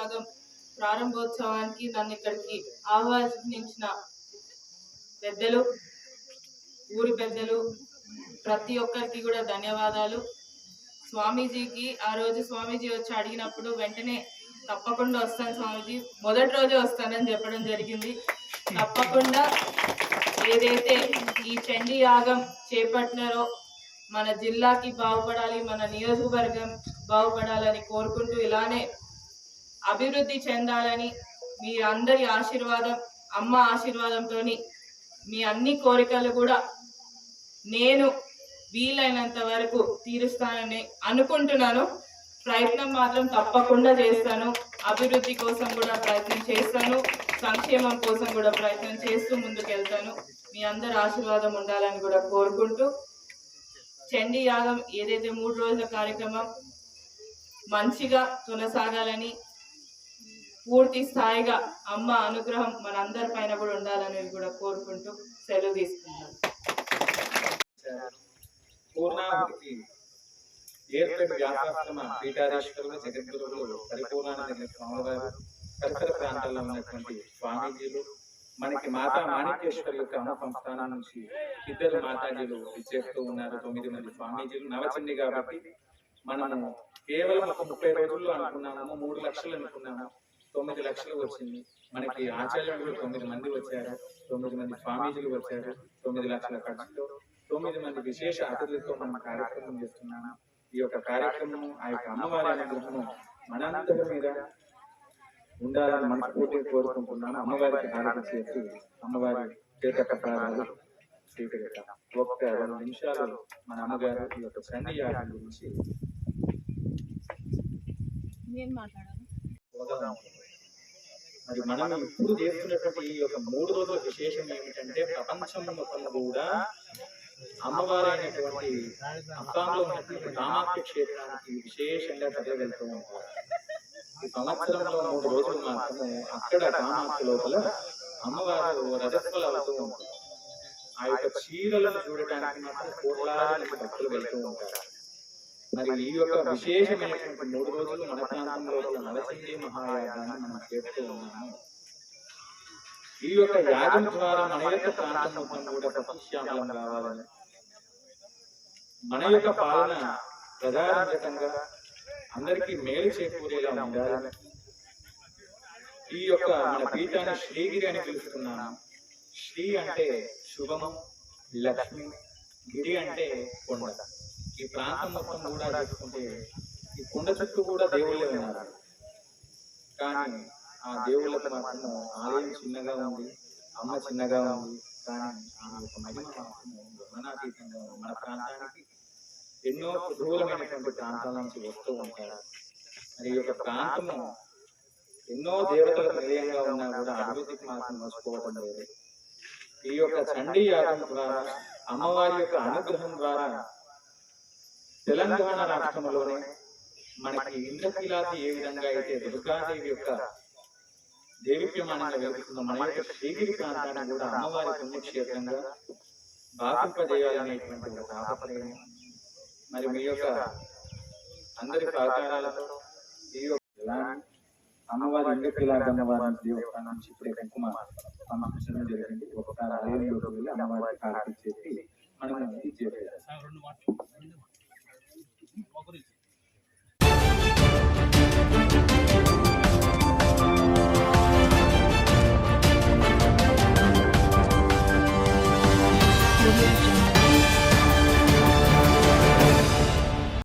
యాగం ప్రారంభోత్సవానికి నన్ను ఇక్కడికి ఆహ్వానించిన పెద్దలు ఊరి పెద్దలు ప్రతి ఒక్కరికి కూడా ధన్యవాదాలు. స్వామీజీకి ఆ రోజు స్వామీజీ వచ్చి అడిగినప్పుడు వెంటనే తప్పకుండా వస్తాను స్వామీజీ మొదటి రోజే వస్తానని చెప్పడం జరిగింది. తప్పకుండా ఏదైతే ఈ చండీ యాగం చేపట్టినారో మన జిల్లాకి బాగుపడాలి మన నియోజకవర్గం బాగుపడాలని కోరుకుంటూ ఇలానే అభివృద్ధి చెందాలని మీ అందరి ఆశీర్వాదం అమ్మ ఆశీర్వాదంతో మీ అన్ని కోరికలు కూడా నేను వీలైనంత వరకు తీరుస్తానని అనుకుంటున్నాను. ప్రయత్నం మాత్రం తప్పకుండా చేస్తాను. అభివృద్ధి కోసం కూడా ప్రయత్నం చేస్తాను. సంక్షేమం కోసం కూడా ప్రయత్నం చేస్తూ ముందుకెళ్తాను. మీ అందరి ఆశీర్వాదం ఉండాలని కూడా కోరుకుంటూ చండీ యాగం ఏదైతే మూడు రోజుల కార్యక్రమం మంచిగా కొనసాగాలని పూర్తి స్థాయిగా అమ్మ అనుగ్రహం మనందరి పైన కూడా ఉండాలని కూడా కోరుకుంటూ సెలవు తీసుకుంటాను పూర్ణాహుతికి ఏర్పడి వ్యాపారమ పీఠాధీశ్వరులు జగద్గురువులు పరిపూర్ణానంద స్వామివారు పరిసర ప్రాంతాల్లో ఉన్నటువంటి స్వామీజీలు మనకి మాతా మాణిక్యేశ్వరి యొక్క అమ్మ సంస్థానం నుంచి ఇద్దరు మాతాజీలు ఇచ్చేస్తూ ఉన్నారు. తొమ్మిది మంది స్వామీజీలు నవచండి కాబట్టి మనము కేవలం ఒక ముప్పై రోజుల్లో అనుకున్నాము మూడు లక్షలు అనుకున్నాము. తొమ్మిది లక్షలు వచ్చింది. మనకి ఆచార్యులు తొమ్మిది మంది వచ్చారు తొమ్మిది మంది స్వామీజీలు వచ్చారు తొమ్మిది లక్షల ఖర్చుతో తొమ్మిది మంది విశేష అతిథులతో మనం కార్యక్రమం చేస్తున్నాము. ఈ యొక్క కార్యక్రమం ఆ యొక్క అమ్మవారి అనుగ్రహము మనందరి మీద ఉండాలని మనస్ఫూర్తిగా కోరుకుంటున్నాను. అమ్మవారికి ఆరాధన చేసి అమ్మవారి కీటక ప్రాణాలు స్వీకరిస్తాం ఒక్క రెండు నిమిషాలు మన అమ్మగారు ఈ యొక్క చండీ గురించి నేను మాట్లాడాలి. పోదాం. మరి మనం ఇప్పుడు చేస్తున్నటువంటి ఈ యొక్క మూడు రోజుల విశేషం ఏమిటంటే ప్రపంచం మొత్తం కూడా అమ్మవారైనటువంటి అస్సాంలో ఉన్నటువంటి కామాఖ్య క్షేత్రానికి విశేషంగా ప్రజలు వెళ్తూ ఉంటారు. ఈ సంవత్సరంలో మూడు రోజులు మాత్రము అక్కడ కామాఖ్య లోపల అమ్మవారు రజస్వలు అవుతూ ఉంటారు. ఆ యొక్క చీరలను చూడటానికి మాత్రం కోట్లాది భక్తులు వెళ్తూ ఉంటారు. మరి ఈ యొక్క విశేషమైనటువంటి మూడు రోజులు మన ప్రాంతంలో నరసింహి మహాయాగాన్ని మనం చేస్తూ ఉన్నాము. ఈ యొక్క యాగం ద్వారా మన యొక్క ప్రాంతం మనం కూడా సస్యశ్యామలం కావాలని మన యొక్క పాలన ప్రజారంజకంగా అందరికీ మేలు చేకూరేలా ఉండాలని ఈ యొక్క మన పీఠాన్ని శ్రీగిరి అని పిలుస్తున్నాను శ్రీ అంటే శుభము లక్ష్మి గిరి అంటే కొండ. ఈ ప్రాంతం మొత్తం కూడా చూసుకుంటే ఈ కొండ చుట్టూ కూడా దేవుళ్ళే ఉన్నారు. కానీ ఆ దేవుళ్ళకు మాత్రం ఆలయం చిన్నగా ఉంది అమ్మ చిన్నగా ఉంది. కానీ ఆ యొక్క మహిమ మాత్రం గమనాతీతంగా మన ప్రాంతానికి ఎన్నో దూరమైనటువంటి ప్రాంతాల నుంచి వస్తూ ఉంటారు. మరి ఈ యొక్క ప్రాంతము ఎన్నో దేవతల నిలయంగా ఉన్నా కూడా అభివృద్ధికి మాత్రం మర్చిపోవడం లేదు. ఈ యొక్క చండీ యాగం ద్వారా అమ్మవారి యొక్క అనుగ్రహం ద్వారా తెలంగాణ రాష్ట్రంలోనే మనకి ఇంద్రకీలాది ఏ విధంగా అయితే దుర్గాదేవి యొక్క దేవిప్యమానంగా వెలుగుతున్న మన యొక్క శ్రీగిరి ప్రాంతాన్ని కూడా అమ్మవారి పుణ్యక్షేత్రంగా భావింపజేయాలనేటువంటి ఒక ఆపదయం మరి మీ యొక్క అందరి సహకారాలతో ఈ యొక్క అమ్మవారి ఇంద్రకీలాది అమ్మవారి దేవస్థానం నుంచి ఇప్పుడే కుంకుమ సమర్పించడం జరిగింది. ఒకసారి ఆలయంలోకి వెళ్ళి అమ్మవారికి హారతి చేసి మనం ఇది చేయాలి